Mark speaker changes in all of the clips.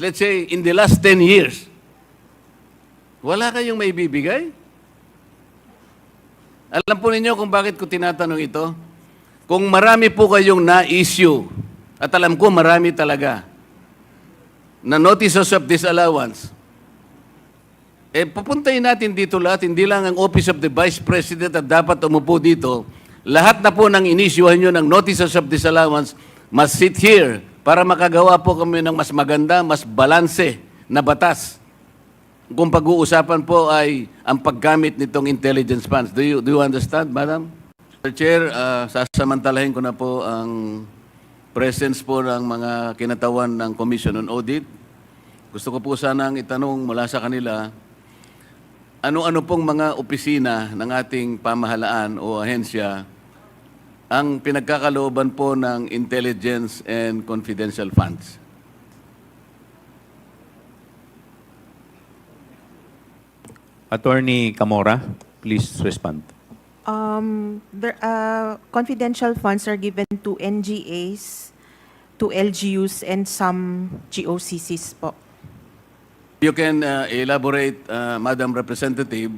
Speaker 1: let's say, in the last 10 years, wala kayong may bibigay? Alam po ninyo kung bakit ko tinatanong ito? Kung marami po kayong na-issue, at alam ko marami talaga, na notices of disallowance, eh, pupuntahin natin dito lahat, hindi lang ang Office of the Vice President at dapat umupo dito. Lahat na po ng inisyuhan nyo ng notices of disallowance must sit here para makagawa po kami ng mas maganda, mas balanse na batas. Kung pag-uusapan po ay ang paggamit nitong intelligence funds. Do you, do you understand, Madam? Mr. Chair, ah, sasamantalahin ko na po ang presence po ng mga kinatawan ng Commission on Audit. Gusto ko po sanang itanong mula sa kanila, ano-ano pong mga opisina ng ating pamahalaan o ahensya ang pinagkakalooban po ng intelligence and confidential funds?
Speaker 2: Attorney Camora, please respond.
Speaker 3: Um, there, uh, confidential funds are given to NGAs, to LGUs, and some GOCCs po.
Speaker 1: You can uh, elaborate, uh, Madam Representative,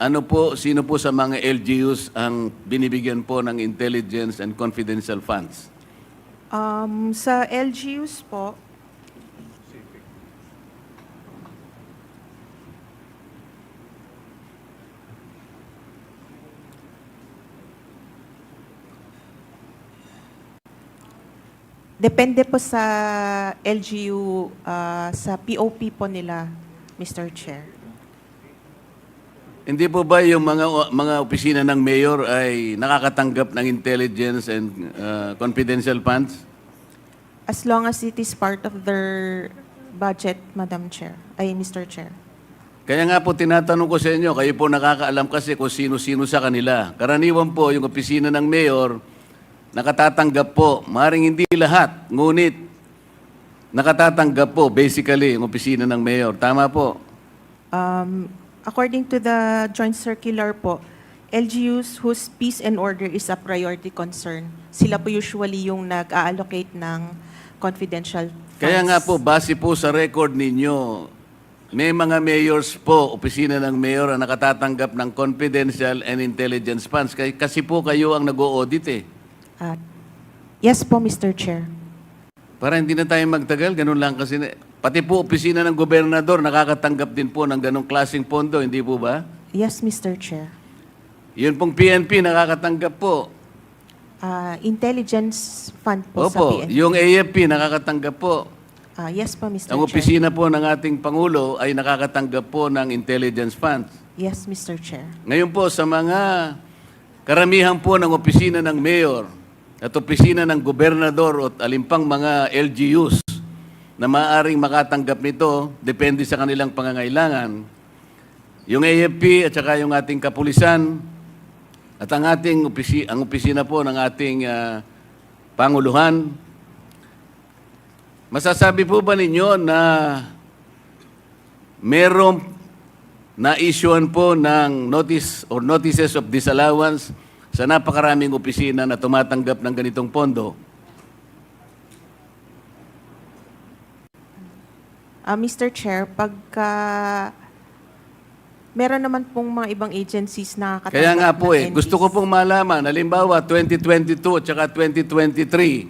Speaker 1: ano po, sino po sa mga LGUs ang binibigyan po ng intelligence and confidential funds?
Speaker 3: Um, sa LGUs po, Depende po sa LGU, ah, sa POP po nila, Mr. Chair.
Speaker 1: Hindi po ba yung mga mga opisina ng mayor ay nakakatanggap ng intelligence and uh, confidential funds?
Speaker 3: As long as it is part of their budget, Madam Chair, ay Mr. Chair.
Speaker 1: Kaya nga po tinatanong ko sa inyo, kayo po nakakaalam kasi kung sino-sino sa kanila. Karaniwan po yung opisina ng mayor, nakatatanggap po, maring hindi lahat, ngunit nakatatanggap po basically yung opisina ng mayor. Tama po.
Speaker 3: Um, according to the joint circular po, LGUs whose peace and order is a priority concern, sila po usually yung nag-allocate ng confidential funds.
Speaker 1: Kaya nga po, base po sa record ninyo, may mga mayors po, opisina ng mayor, ang nakatatanggap ng confidential and intelligence funds. Kasi po kayo ang nag-audit eh.
Speaker 3: Ah, yes po, Mr. Chair.
Speaker 1: Para hindi na tayo magtagal, ganun lang kasi. na- Pati po opisina ng gobernador nakakatanggap din po ng ganong klaseng pondo, hindi po ba?
Speaker 3: Yes, Mr. Chair.
Speaker 1: Yun pong PNP nakakatanggap po.
Speaker 3: Ah, intelligence fund po sa
Speaker 1: Opo,
Speaker 3: PNP.
Speaker 1: yung AFP nakakatanggap po.
Speaker 3: Ah, yes po, Mr.
Speaker 1: Ang
Speaker 3: Chair.
Speaker 1: opisina po ng ating Pangulo ay nakakatanggap po ng intelligence funds.
Speaker 3: Yes, Mr. Chair.
Speaker 1: Ngayon po sa mga karamihan po ng opisina ng mayor at opisina ng gobernador at alimpang mga LGUs na maaaring makatanggap nito, depende sa kanilang pangangailangan. Yung AFP at saka yung ating kapulisan at ang ating opisi, ang opisina po ng ating ah, Panguluhan, masasabi po ba ninyo na merong na-issuean po ng notice or notices of disallowance sa napakaraming opisina na tumatanggap ng ganitong pondo.
Speaker 3: Ah, Mr. Chair, pagka meron naman pong mga ibang agencies na katanggap
Speaker 1: Kaya nga po
Speaker 3: ng
Speaker 1: eh, gusto ko
Speaker 3: NDs.
Speaker 1: pong malaman, halimbawa 2022 at saka 2023,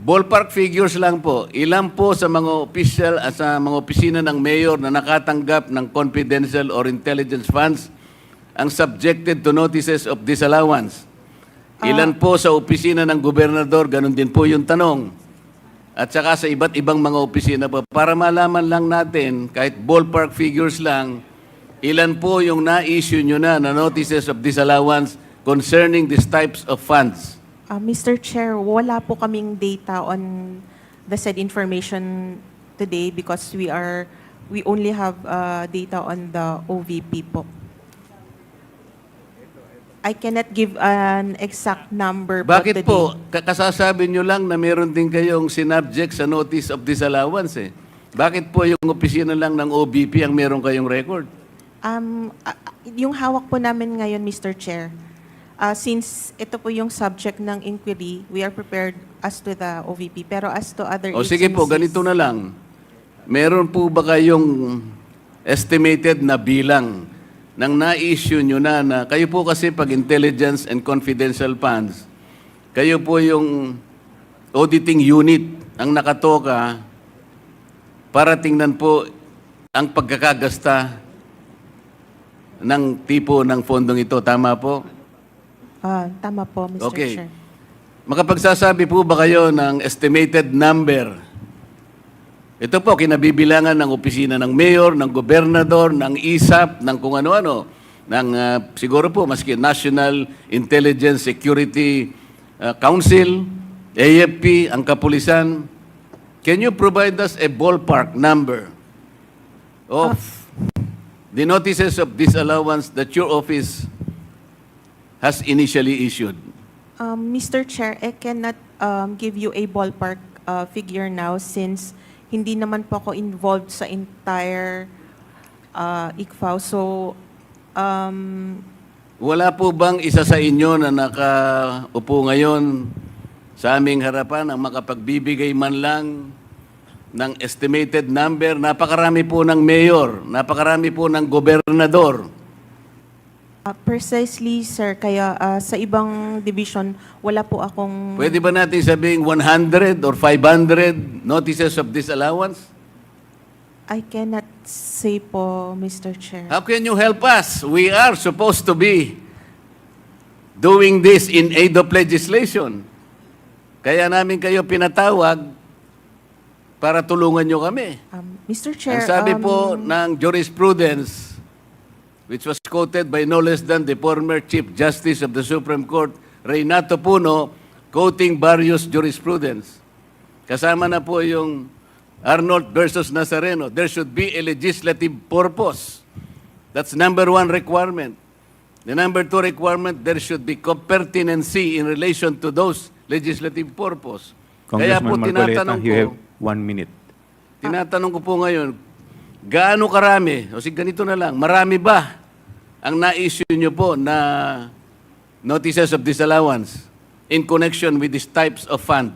Speaker 1: ballpark figures lang po, ilan po sa mga official at sa mga opisina ng mayor na nakatanggap ng confidential or intelligence funds ang subjected to notices of disallowance? Ilan po sa opisina ng gobernador, ganun din po yung tanong. At saka sa iba't ibang mga opisina po, para malaman lang natin, kahit ballpark figures lang, ilan po yung na-issue nyo na na notices of disallowance concerning these types of funds?
Speaker 3: Ah, Mr. Chair, wala po kaming data on the said information today because we are we only have uh, data on the OVP po. I cannot give an exact number po
Speaker 1: Bakit
Speaker 3: today.
Speaker 1: po, ka- kasasabi nyo lang na meron din kayong sinubject sa notice of disallowance eh? Bakit po yung opisina lang ng OBP ang meron kayong record?
Speaker 3: Um, ah, ah, yung hawak po namin ngayon, Mr. Chair, Ah, since ito po yung subject ng inquiry, we are prepared as to the OVP. Pero as to other
Speaker 1: O sige po,
Speaker 3: agencies-
Speaker 1: ganito na lang. Meron po ba kayong estimated na bilang ng na-issue nyo na, na kayo po kasi pag intelligence and confidential funds, kayo po yung auditing unit ang nakatoka para tingnan po ang pagkakagasta ng tipo ng fondong ito. Tama po?
Speaker 3: Ah, tama po, Mr.
Speaker 1: Okay.
Speaker 3: Chair.
Speaker 1: Makapagsasabi po ba kayo ng estimated number? Ito po, kinabibilangan ng opisina ng mayor, ng gobernador, ng ISAP, ng kung ano-ano, ng ah, siguro po, maski National Intelligence Security ah, Council, AFP, ang kapulisan. Can you provide us a ballpark number of the notices of disallowance that your office has initially issued?
Speaker 3: Um, Mr. Chair, I cannot um, give you a ballpark uh, figure now since hindi naman po ako involved sa entire uh, ICFAO. So, um,
Speaker 1: Wala po bang isa sa inyo na nakaupo ngayon sa aming harapan ang makapagbibigay man lang ng estimated number? Napakarami po ng mayor, napakarami po ng gobernador.
Speaker 3: Uh, precisely, sir, kaya uh, sa ibang division, wala po akong...
Speaker 1: Pwede ba natin sabing 100 or 500 notices of disallowance?
Speaker 3: I cannot say po, Mr. Chair.
Speaker 1: How can you help us? We are supposed to be doing this in aid of legislation. Kaya namin kayo pinatawag para tulungan nyo kami.
Speaker 3: Um, Mr. Chair,
Speaker 1: Ang sabi
Speaker 3: um,
Speaker 1: po ng jurisprudence, which was quoted by no less than the former Chief Justice of the Supreme Court, Reynato Puno, quoting various jurisprudence. Kasama na po yung Arnold versus Nazareno. There should be a legislative purpose. That's number one requirement. The number two requirement, there should be pertinency in relation to those legislative purpose. Kaya po tinatanong
Speaker 2: you
Speaker 1: ko,
Speaker 2: have one minute.
Speaker 1: Tinatanong ko po ngayon, gaano karami, o sige ganito na lang, marami ba ang na-issue nyo po na notices of disallowance in connection with these types of fund?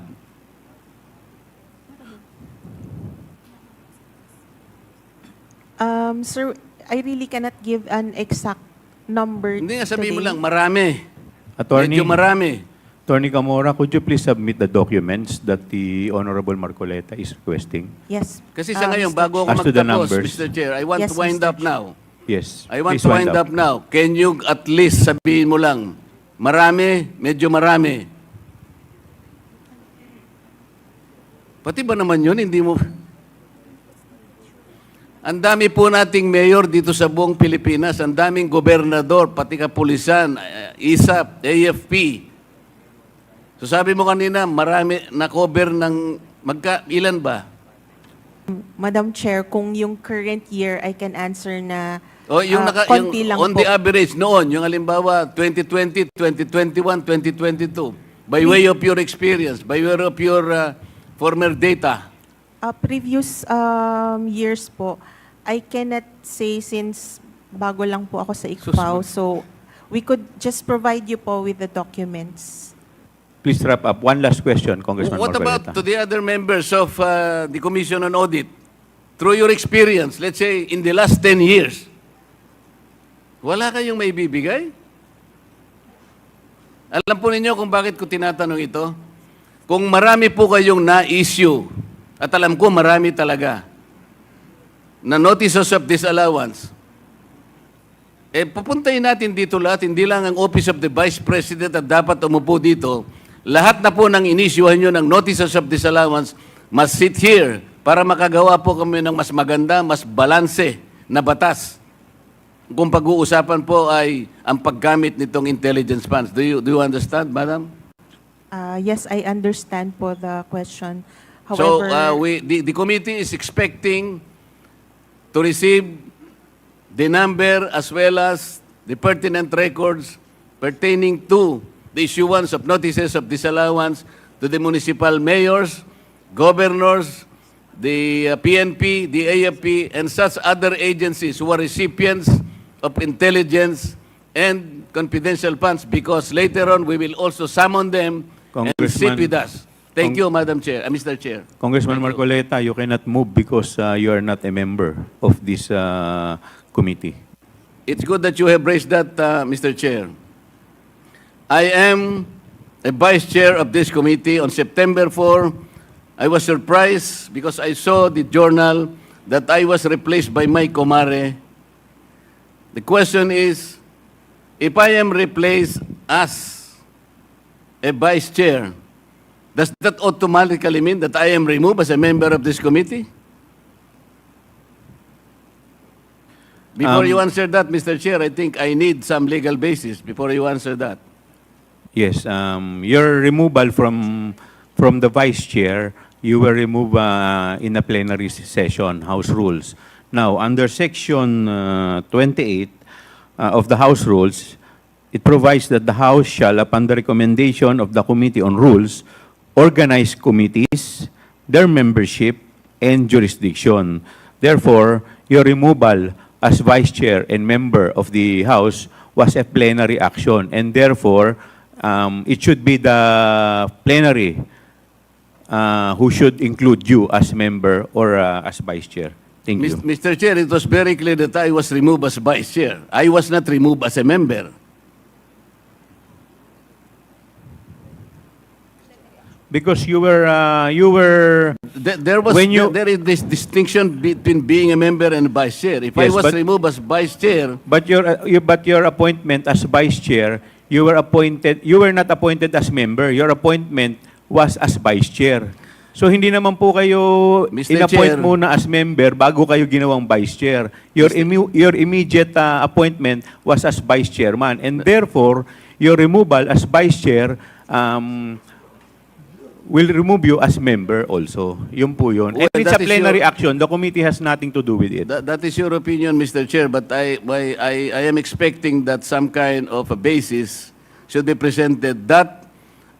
Speaker 3: Um, sir, I really cannot give an exact number
Speaker 1: Hindi nga sabihin mo
Speaker 3: today.
Speaker 1: lang, marami.
Speaker 2: Attorney,
Speaker 1: Medyo marami.
Speaker 2: Attorney Camora, could you please submit the documents that the Honorable Marcoleta is requesting?
Speaker 3: Yes.
Speaker 1: Kasi sa
Speaker 3: uh,
Speaker 1: ngayon, bago ako
Speaker 2: As to the
Speaker 1: magtapos,
Speaker 2: numbers.
Speaker 1: Mr. Chair, I want
Speaker 3: Yes,
Speaker 1: to wind
Speaker 3: Mr.
Speaker 1: up now.
Speaker 2: Yes.
Speaker 1: I want
Speaker 2: please
Speaker 1: to wind up now. Can you at least sabihin mo lang, marami, medyo marami. Pati ba naman yun, hindi mo... Ang dami po nating mayor dito sa buong Pilipinas, ang daming gobernador, pati kapulisan, eh, ISAP, AFP. So sabi mo kanina, marami na-cover ng... Magka, ilan ba?
Speaker 3: Madam Chair, kung yung current year, I can answer na
Speaker 1: O yung,
Speaker 3: ah,
Speaker 1: naka, yung
Speaker 3: lang
Speaker 1: on
Speaker 3: po.
Speaker 1: the average noon, yung halimbawa 2020, 2021, 2022, by way of your experience, by way of your uh, former data,
Speaker 3: Uh, previous um, years po, I cannot say since bago lang po ako sa ICFAO. So, we could just provide you po with the documents.
Speaker 2: Please wrap up. One last question, Congressman
Speaker 1: what
Speaker 2: Marcoleta.
Speaker 1: about to the other members of uh, the Commission on Audit? Through your experience, let's say in the last 10 years, wala kayong may bibigay? Alam po ninyo kung bakit ko tinatanong ito? Kung marami po kayong na-issue, at alam ko marami talaga, na notices of disallowance, eh, pupuntahin natin dito lahat, hindi lang ang Office of the Vice President at dapat umupo dito. Lahat na po ng inisyuhan nyo ng notices of disallowance must sit here para makagawa po kami ng mas maganda, mas balanse na batas. Kung pag-uusapan po ay ang paggamit nitong intelligence funds. Do you, do you understand, Madam?
Speaker 3: Uh, yes, I understand po the question.
Speaker 1: so,
Speaker 3: However,
Speaker 1: uh, we, the, the committee is expecting to receive the number as well as the pertinent records pertaining to the issuance of notices of disallowance to the municipal mayors, governors, the uh, PNP, the AFP, and such other agencies who are recipients of intelligence and confidential funds because later on we will also summon them and sit with us. Thank you, Madam Chair, uh, Mr. Chair.
Speaker 2: Congressman
Speaker 1: Thank you.
Speaker 2: Marcoleta, you cannot move because uh, you are not a member of this uh, committee.
Speaker 1: It's good that you have raised that, uh, Mr. Chair. I am a vice chair of this committee. On September 4, I was surprised because I saw the journal that I was replaced by my comare. The question is, if I am replaced as a vice chair, does that automatically mean that I am removed as a member of this committee? Before
Speaker 2: Um,
Speaker 1: you answer that, Mr. Chair, I think I need some legal basis before you answer that.
Speaker 2: Yes, um, your removal from from the vice chair, you were removed uh, in a plenary session, House Rules. Now, under Section uh, 28 uh, of the House Rules, it provides that the House shall, upon the recommendation of the Committee on Rules, organize committees, their membership, and jurisdiction. Therefore, your removal as vice chair and member of the House was a plenary action, and therefore, um, it should be the plenary uh, who should include you as member or uh, as vice chair. Thank you.
Speaker 1: Mr. Chair, it was very clear that I was removed as vice chair. I was not removed as a member.
Speaker 2: Because you were, uh, you were,
Speaker 1: There, there was
Speaker 2: When you-
Speaker 1: there is this distinction between being a member and vice chair. If I
Speaker 2: Yes,
Speaker 1: was
Speaker 2: but-
Speaker 1: removed as vice chair,
Speaker 2: but your, uh, you, but your appointment as vice chair, you were appointed, you were not appointed as member. Your appointment was as vice chair. So hindi naman po kayo
Speaker 1: Mr.
Speaker 2: inappoint
Speaker 1: Chair.
Speaker 2: muna as member bago kayo ginawang vice chair. Your, immu- your immediate uh, appointment was as vice chairman. And therefore, your removal as vice chair um, will remove you as member also. Yun po yun.
Speaker 1: Well,
Speaker 2: And it's a
Speaker 1: that is
Speaker 2: plenary
Speaker 1: your-
Speaker 2: action. The committee has nothing to do with it.
Speaker 1: that, that is your opinion, Mr. Chair, but I, I, I, I am expecting that some kind of a basis should be presented that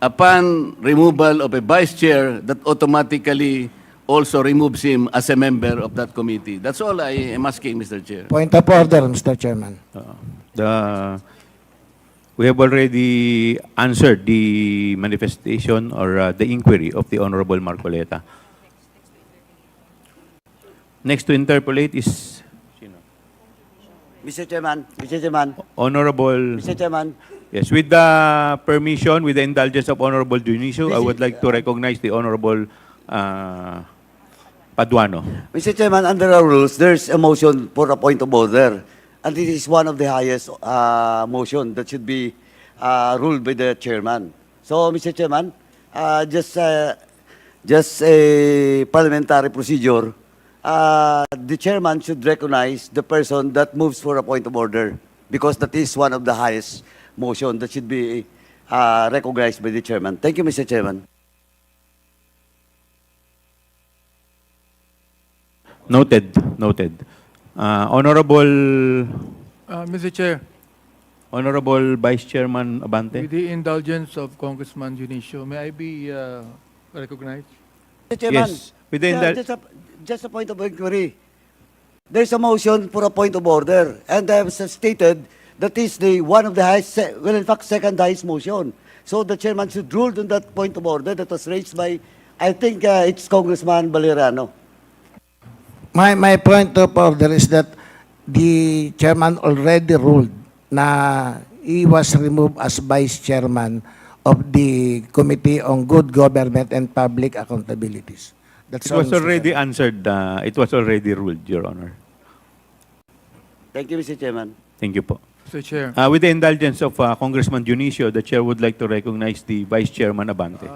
Speaker 1: upon removal of a vice chair, that automatically also removes him as a member of that committee. That's all I am asking, Mr. Chair.
Speaker 4: Point of order, Mr. Chairman.
Speaker 2: Uh, the we have already answered the manifestation or uh, the inquiry of the Honorable Marcoleta. Next to interpolate is?
Speaker 5: Mr. Chairman, Mr. Chairman,
Speaker 2: Honorable.
Speaker 5: Mr. Chairman,
Speaker 2: Yes, with the permission, with the indulgence of Honorable Dionisio, I would like to recognize the Honorable uh, Paduano.
Speaker 5: Mr. Chairman, under our rules, there's a motion for a point of order. And this is one of the highest uh, motion that should be uh, ruled by the chairman. So, Mr. Chairman, uh, just, uh, just a parliamentary procedure, uh, the chairman should recognize the person that moves for a point of order because that is one of the highest motion that should be uh, recognized by the chairman. Thank you, Mr. Chairman.
Speaker 2: Noted, noted. Uh, Honorable,
Speaker 6: Uh, Mr. Chair,
Speaker 2: Honorable Vice Chairman Abante.
Speaker 6: with the indulgence of Congressman Junicio, may I be uh, recognized?
Speaker 5: Mr. Chairman,
Speaker 2: Yes, within
Speaker 5: yeah,
Speaker 2: that-
Speaker 5: just, a, just a point of inquiry. There's a motion for a point of order, and I have stated that is the one of the highest, se- well, in fact, second highest motion. So the chairman should rule on that point of order that was raised by, I think uh, it's Congressman Valeriano.
Speaker 4: My, my point of order is that the chairman already ruled na he was removed as vice chairman of the Committee on Good Government and Public Accountabilities. That's
Speaker 2: It was already
Speaker 4: Chairman.
Speaker 2: answered, uh, it was already ruled, Your Honor.
Speaker 5: Thank you, Mr. Chairman.
Speaker 2: Thank you po.
Speaker 6: Mr. Chair,
Speaker 2: Uh, with the indulgence of uh, Congressman Dionisio, the chair would like to recognize the Vice Chairman Abante.